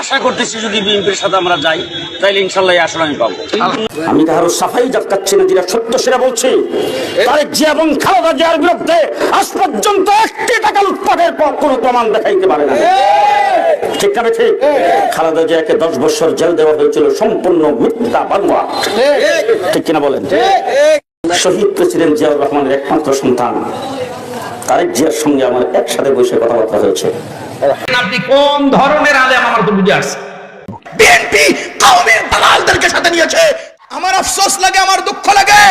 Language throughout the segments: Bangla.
আশা করতেছি যদি বিএনপির সাথে আমরা যাই, তাইলে ইনশাল্লাহ আসন আমি পাবো। আমি কারও সাফাই জাকাচ্ছি না, যেটা সত্য সেটা বলছি। তারেক জিয়া এবং খালেদা জিয়ার বিরুদ্ধে আজ পর্যন্ত একটি টাকা লুটপাটের পর কোনো প্রমাণ দেখাইতে পারে না। ঠিক না ঠিক খালেদা জিয়াকে দশ বছর জেল দেওয়া হয়েছিল সম্পূর্ণ মিথ্যা বানোয়া ঠিক কিনা বলেন? শহীদ প্রেসিডেন্ট জিয়াউর রহমানের একমাত্র সন্তান। তারেক জিয়ার সঙ্গে আমার একসাথে বসে কথাবার্তা হয়েছে। আপনি কোন ধরনের আলেম আমার তো বুঝে আসছে? বিএনপি কওমের দালালদেরকে সাথে নিয়েছে। আমার আফসোস লাগে আমার দুঃখ লাগে।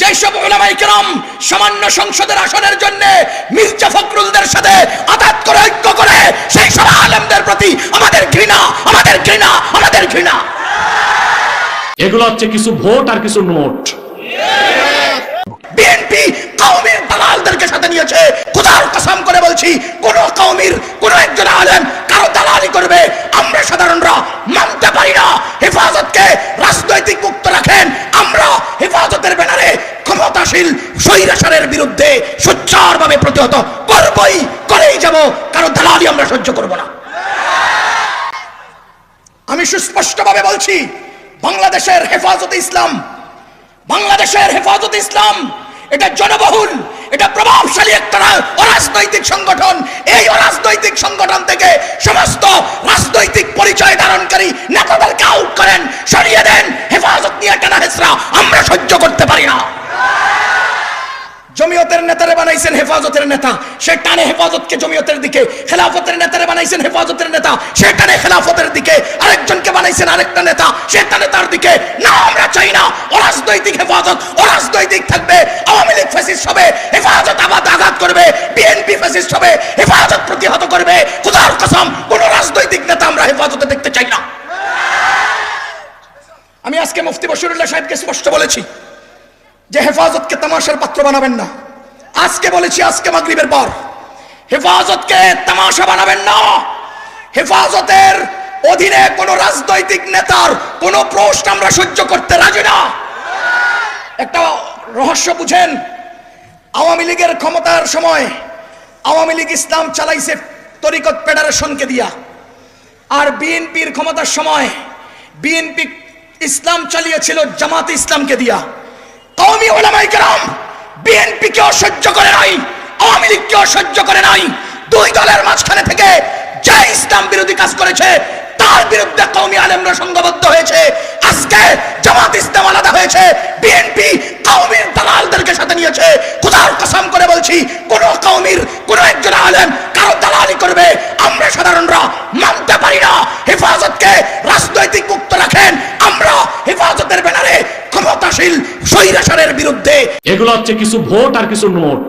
যেসব ওলামাই কেরাম সামান্য সংসদের আসনের জন্য মির্জা ফখরুলদের সাথে আঘাত করে ঐক্য করে সেই সব আলেমদের প্রতি আমাদের ঘৃণা আমাদের ঘৃণা আমাদের ঘৃণা। এগুলো হচ্ছে কিছু ভোট আর কিছু নোট। বিএনপি কওমের দালালদেরকে সাথে নিয়েছে। খোদার কসম করে বলছি, কোন কওমের, কোন একজন আলেম কারও দালালি করবে। আমরা সাধারণরা মানতে পারি না। হেফাজতকে রাজনৈতিক মুক্ত রাখেন। আমরা হেফাজতের ব্যানারে ক্ষমতাশীল স্বৈরাচারের বিরুদ্ধে সোচ্চারভাবে প্রতিহত করবই, করেই যাব। কারও দালালি আমরা সহ্য করব না। আমি সুস্পষ্টভাবে বলছি, বাংলাদেশের হেফাজতে ইসলাম, বাংলাদেশের হেফাজত ইসলাম এটা জনবহুল, এটা প্রভাবশালী একটা অরাজনৈতিক সংগঠন। এই অরাজনৈতিক সংগঠন থেকে সমস্ত রাজনৈতিক পরিচয় ধারণকারী নেতাদেরকে আউট করেন, সরিয়ে দেন, হেফাজত নিয়ে টানা হেসরা আমরা সহ্য করতে পারি না। জমিয়তের নেতারে বানাইছেন হেফাজতের নেতা। সে টানে হেফাজতকে জমিয়তের দিকে, খেলাফতের নেতারে বানাইছেন হেফাজতের নেতা। সে টানে খেলাফতের দিকে, আরেকজনকে বানাইছেন আরেকটা নেতা। সে টানে তার দিকে, না, আমরা চাই না। অরাজনৈতিক হেফাজত, অরাজনৈতিক থাকবে। আওয়ামী লীগ ফ্যাসিস্ট হবে, হেফাজত আবাদ আঘাত করবে। বিএনপি ফ্যাসিস্ট হবে, হেফাজত প্রতিহত করবে। খুদার কসম, কোন রাজনৈতিক নেতা আমরা হেফাজতে দেখতে চাই না। আমি আজকে মুফতি বশিরুল্লাহ সাহেবকে স্পষ্ট বলেছি যে হেফাজতকে তামাশার পাত্র বানাবেন না। আজকে বলেছি, আজকে মাগরিবের পর। হেফাজতকে তামাশা বানাবেন না। হেফাজতের অধীনে কোন রাজনৈতিক নেতার কোন প্রশ্ন আমরা সহ্য করতে রাজি না। একটা রহস্য বুঝেন, আওয়ামী লীগের ক্ষমতার সময় আওয়ামী লীগ ইসলাম চালাইছে তরিকত ফেডারেশনকে দিয়া। আর বিএনপির ক্ষমতার সময় বিএনপি ইসলাম চালিয়েছিল জামাত ইসলামকে দিয়া। কওমি ওলামাই কেরাম বিএনপি অসহ্য সহ্য করে নাই, আওয়ামী লীগ অসহ্য সহ্য করে নাই। দুই দলের মাঝখানে থেকে যে ইসলাম বিরোধী কাজ করেছে, তার বিরুদ্ধে কৌমি আলেমরা সংঘবদ্ধ হয়েছে। আজকে জামাত ইসলাম আলাদা হয়েছে, বিএনপি কৌমির দালালদেরকে সাথে নিয়েছে। খোদার কসম করে বলছি, কোন কওমির, কোন একজন এগুলো হচ্ছে কিছু ভোট আর কিছু নোট।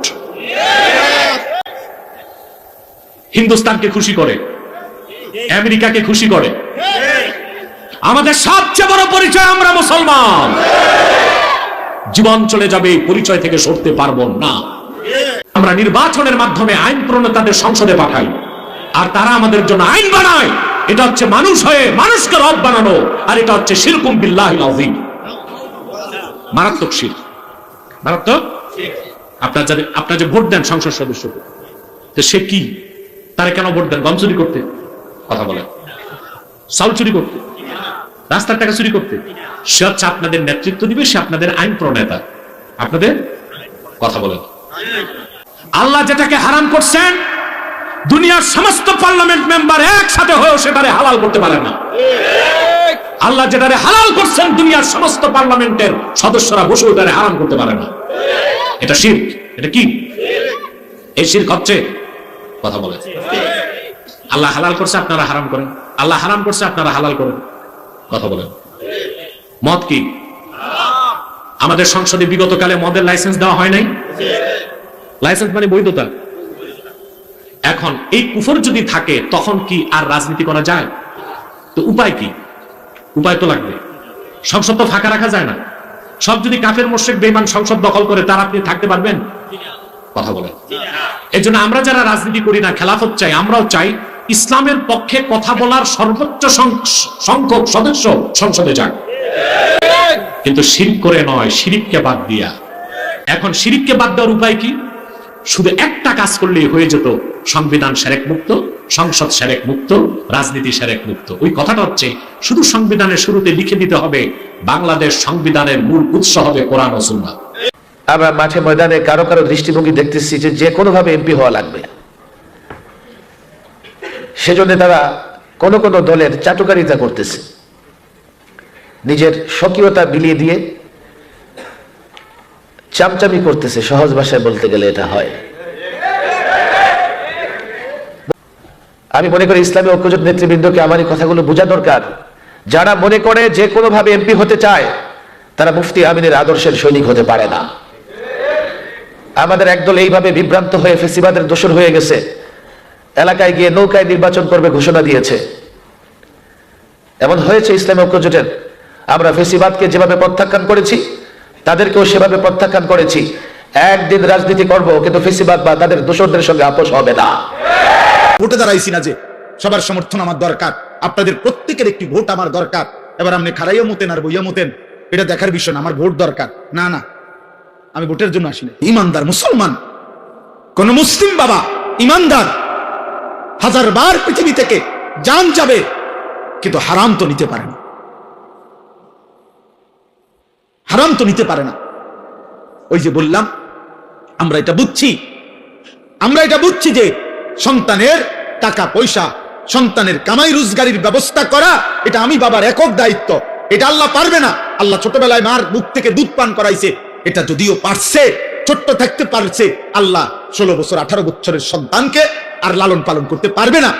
হিন্দুস্তানকে খুশি করে, আমেরিকাকে খুশি করে। আমাদের সবচেয়ে বড় পরিচয় আমরা মুসলমান। জীবন চলে যাবে, এই পরিচয় থেকে সরতে পারব না। আমরা নির্বাচনের মাধ্যমে আইন প্রণেতাদের সংসদে পাঠাই, আর তারা আমাদের জন্য আইন বানায়। এটা হচ্ছে মানুষ হয়ে মানুষকে রব বানানো, আর এটা হচ্ছে শিরকুম বিল্লাহ মারাত্মক শির। মারাত্মক আপনার যাদের আপনার যে ভোট দেন সংসদ সদস্যকে তো সে কি? তারা কেন ভোট দেন? গম চুরি করতে? কথা বলেন চাউল চুরি করতে? রাস্তার টাকা চুরি করতে? সে হচ্ছে আপনাদের নেতৃত্ব দিবে, সে আপনাদের আইন প্রণেতা। আপনাদের? কথা বলেন আল্লাহ যেটাকে হারাম করছেন, দুনিয়ার সমস্ত পার্লামেন্ট মেম্বার একসাথে হয়েও সেটারে হালাল করতে পারে না। আল্লাহ যেটারে হালাল করছেন দুনিয়ার সমস্ত পার্লামেন্টের সদস্যরা বসে ওটারে হারাম করতে পারে না। এটা শির এটা কি? এই শির হচ্ছে কথা বলে। আল্লাহ হালাল করছে, আপনারা হারাম করেন। আল্লাহ হারাম করছে, আপনারা হালাল করেন। কথা বলেন। মদ কি? আমাদের সংসদে বিগত কালে মদের লাইসেন্স দেওয়া হয় নাই? লাইসেন্স মানে বৈধতা। এখন এই কুফর যদি থাকে, তখন কি আর রাজনীতি করা যায়? তো উপায় কি? উপায় তো লাগবে। সংসদ তো ফাঁকা রাখা যায় না। সব যদি কাফের মোশেক বেমান সংসদ দখল করে, তার আপনি থাকতে পারবেন? কথা বলেন। এই জন্য আমরা যারা রাজনীতি করি না, খেলাফত চাই, আমরাও চাই, ইসলামের পক্ষে কথা বলার সর্বোচ্চ সংখ্যক সদস্য সংসদে যাক। কিন্তু শিরিক করে নয়, শিরিককে বাদ দিয়া। এখন শিরিককে বাদ দেওয়ার উপায় কি? শুধু একটা কাজ করলেই হয়ে যেত, সংবিধান সেরেক মুক্ত, সংসদ সেরেক মুক্ত, রাজনীতি সেরেক মুক্ত। ওই কথাটা হচ্ছে, শুধু সংবিধানের শুরুতে লিখে দিতে হবে, বাংলাদেশ সংবিধানের মূল উৎস হবে কোরআন ও সুন্নাহ। আমরা মাঠে ময়দানে কারও কারও দৃষ্টিভঙ্গি দেখতেছি যে যে কোনোভাবে এমপি হওয়া লাগবে। সেজন্য তারা কোন কোন দলের চাটুকারিতা করতেছে। নিজের স্বকীয়তা বিলিয়ে দিয়ে চামচামি করতেছে, সহজ ভাষায় বলতে গেলে এটা হয়। আমি মনে করি ইসলামী ঐক্যজোট নেতৃবৃন্দকে আমার এই কথাগুলো বোঝা দরকার। যারা মনে করে যে কোনোভাবে এমপি হতে চায়, তারা মুফতি আমিনের আদর্শের সৈনিক হতে পারে না। আমাদের একদল এইভাবে বিভ্রান্ত হয়ে ফেসিবাদের দোষর হয়ে গেছে। এলাকায় গিয়ে নৌকায় নির্বাচন করবে ঘোষণা দিয়েছে। এমন হয়েছে ইসলামী ঐক্যজোটের। আমরা ফেসিবাদকে যেভাবে প্রত্যাখ্যান করেছি তাদেরকেও সেভাবে প্রত্যাখ্যান করেছি। একদিন রাজনীতি করব, কিন্তু ফেসিবাদ বা তাদের দোষরদের সঙ্গে আপোষ হবে না। ভোটে দাঁড়াইছি না যে, সবার সমর্থন আমার দরকার, আপনাদের প্রত্যেকের একটি ভোট আমার দরকার। এবার আপনি খারাইও মতেন আর বইয়া মতেন, এটা দেখার বিষয় না, আমার ভোট দরকার। না না, আমি ভোটের জন্য আসিনি। ইমানদার মুসলমান, কোন মুসলিম বাবা, ইমানদার হাজার বার পৃথিবী থেকে জান যাবে, কিন্তু হারাম তো নিতে পারে না হারাম তো নিতে পারে না। ওই যে বললাম, আমরা এটা বুঝছি। আমরা এটা বুঝছি যে সন্তানের টাকা, পয়সা, সন্তানের কামাই রোজগারির ব্যবস্থা করা, এটা আমি বাবার একক দায়িত্ব। এটা আল্লাহ পারবে না। আল্লাহ ছোটবেলায় মার মুখ থেকে দুধ পান করাইছে। এটা যদিও পারছে, ছোট্ট থাকতে পারছে, আল্লাহ ষোলো বছর, আঠারো বছরের সন্তানকে আর লালন পালন করতে পারবে না।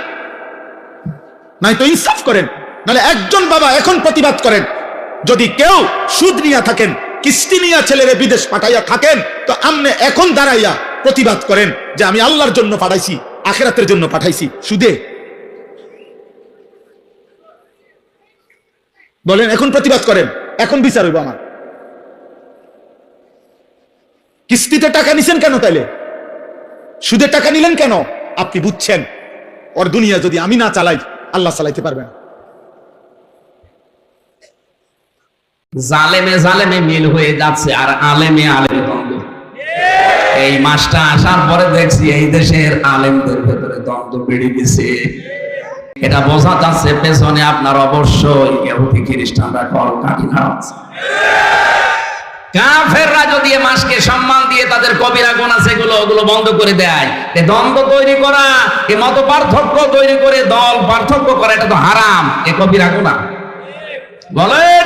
নাই তো ইনসাফ করেন, নাহলে একজন বাবা এখন প্রতিবাদ করেন যদি কেউ সুদ নিয়া থাকেন কিস্তি নিয়া ছেলেরে বিদেশ পাঠাইয়া থাকেন, তো আমনে এখন দাঁড়াইয়া প্রতিবাদ করেন যে আমি আল্লাহর জন্য পাঠাইছি, আখেরাতের জন্য পাঠাইছি। সুদে। বলেন, এখন প্রতিবাদ করেন, এখন বিচার হইব আমার। কিস্তিতে টাকা নিছেন কেন তাইলে? সুদে টাকা নিলেন কেন? আপনি বুঝছেন। ওর দুনিয়া যদি আমি না চালাই, আল্লাহ চালাইতে পারবেন। জালেমে জালেমে মিল হয়ে যাচ্ছে আর আলেমে আলেম দ্বন্দ্ব। এই মাসটা আসার পরে দেখছি এই দেশের আলেমদের ভেতরে দ্বন্দ্ব বেড়ে গেছে। এটা বোঝা যাচ্ছে পেছনে আপনার অবশ্যই ইহুদি খ্রিস্টানরা কল কাটি আছে। কাফেররা যদি মাসকে সম্মান দিয়ে তাদের কবিরা গোনা সেগুলো ওগুলো বন্ধ করে দেয় দ্বন্দ্ব তৈরি করা, এ মত পার্থক্য তৈরি করে দল পার্থক্য করা, এটা তো হারাম, এ কবিরা গোনা। বলেন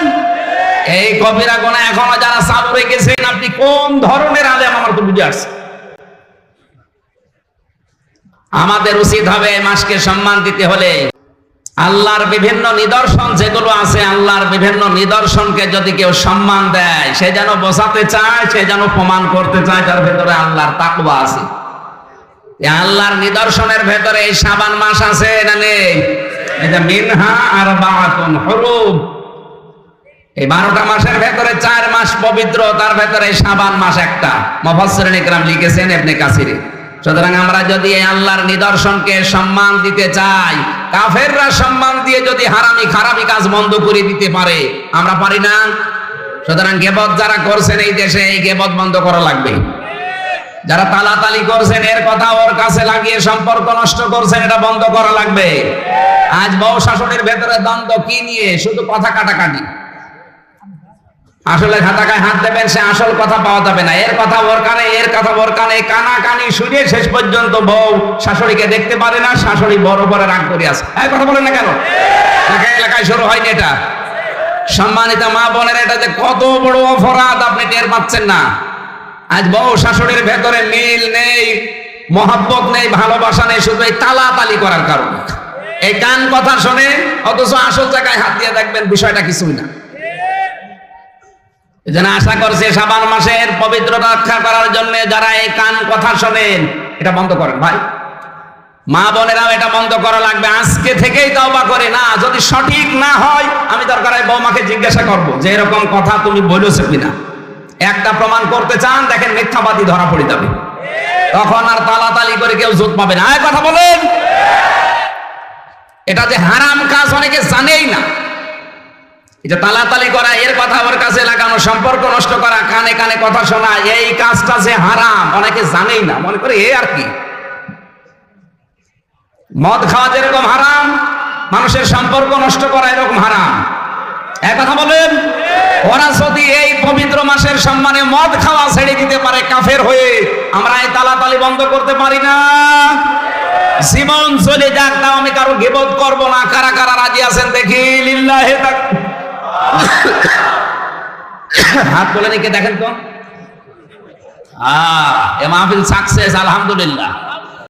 এই কবিরা গোনা এখনও যারা চালু রেখেছেন আপনি কোন ধরনের আলেম আমার তো বুঝে আসছে? আমাদের উচিত হবে মাসকে সম্মান দিতে হলে আল্লাহর বিভিন্ন নিদর্শন যেগুলো আছে, আল্লাহর বিভিন্ন নিদর্শনকে যদি কেউ সম্মান দেয়, সে যেন বোঝাতে চায়, সে যেন প্রমাণ করতে চায়, তার ভেতরে আল্লাহর তাকওয়া আছে। আল্লাহর নিদর্শনের ভেতরে এই সাবান মাস আছে না নেই? এটা মিনহা আর বাহাতুন হরুম। এই বারোটা মাসের ভেতরে চার মাস পবিত্র, তার ভেতরে সাবান মাস একটা। মফাসরিন ইকরাম লিখেছেন এমনি কাসিরে। সুতরাং আমরা যদি এই আল্লাহর নিদর্শনকে সম্মান দিতে চাই, কাফেররা সম্মান দিয়ে যদি হারামি খারাপি কাজ বন্ধ করে দিতে পারে, আমরা পারি না? সুতরাং গেবত যারা করছেন এই দেশে, এই গেবত বন্ধ করা লাগবে। যারা তালাতালি করছেন, এর কথা ওর কাছে লাগিয়ে সম্পর্ক নষ্ট করছেন, এটা বন্ধ করা লাগবে। আজ বউ শাসনের ভেতরে দ্বন্দ্ব কি নিয়ে? শুধু কথা কাটাকাটি। আসলে খাতাকায় হাত দেবেন, সে আসল কথা পাওয়া যাবে না। এর কথা ওর কানে, এর কথা ওর কানে। কানা কানি শুনে শেষ পর্যন্ত বউ শাশুড়িকে দেখতে পারে না, শাশুড়ি বড় বড় রাগ করে আছে। এই কথা বলেন না কেন? এলাকায় এলাকায় শুরু হয়নি এটা। সম্মানিত মা বোনের এটা যে কত বড় অপরাধ আপনি টের পাচ্ছেন না। আজ বউ শাশুড়ির ভেতরে মিল নেই, মহাব্বত নেই, ভালোবাসা নেই, শুধু এই তালাতালি করার কারণে। এই কান কথা শুনে অথচ আসল জায়গায় হাত দিয়ে দেখবেন বিষয়টা কিছুই না। এজন্য আশা করছে সাবান মাসের পবিত্রতা রক্ষা করার জন্য যারা এই কান কথা শোনেন, এটা বন্ধ করেন ভাই। মা বোনেরাও এটা বন্ধ করা লাগবে। আজকে থেকেই তওবা করে না, যদি সঠিক না হয়, আমি দরকার হয় বৌমাকে জিজ্ঞাসা করব যে এরকম কথা তুমি বলেছ কিনা। একটা প্রমাণ করতে চান, দেখেন মিথ্যাবাদী ধরা পড়ে যাবে। তখন আর তালাতালি করে কেউ জোট পাবে না। কথা বলেন। এটা যে হারাম কাজ অনেকে জানেই না। এটা তালাতালি করা, এর কথা ওর কাছে লাগানো, সম্পর্ক নষ্ট করা, কানে কানে কথা শোনা, এই কাজটা যে হারাম, অনেকে জানেই না, মনে করে এ আর কি? মদ খাওয়া যেরকম হারাম, মানুষের সম্পর্ক নষ্ট করা এরকম হারাম। এক কথা বলেন, ওরা যদি এই পবিত্র মাসের সম্মানে মদ খাওয়া ছেড়ে দিতে পারে কাফের হয়ে, আমরা এই তালাতালি বন্ধ করতে পারি না। জীবন চলে যাক, তাও আমি কারও গেবত করব না। কারা কারা রাজি আছেন দেখি? লিল্লাহে তাক হাত বলে নিকে দেখেন তো। আহ এ মাহফিল সাকসেস আলহামদুলিল্লাহ।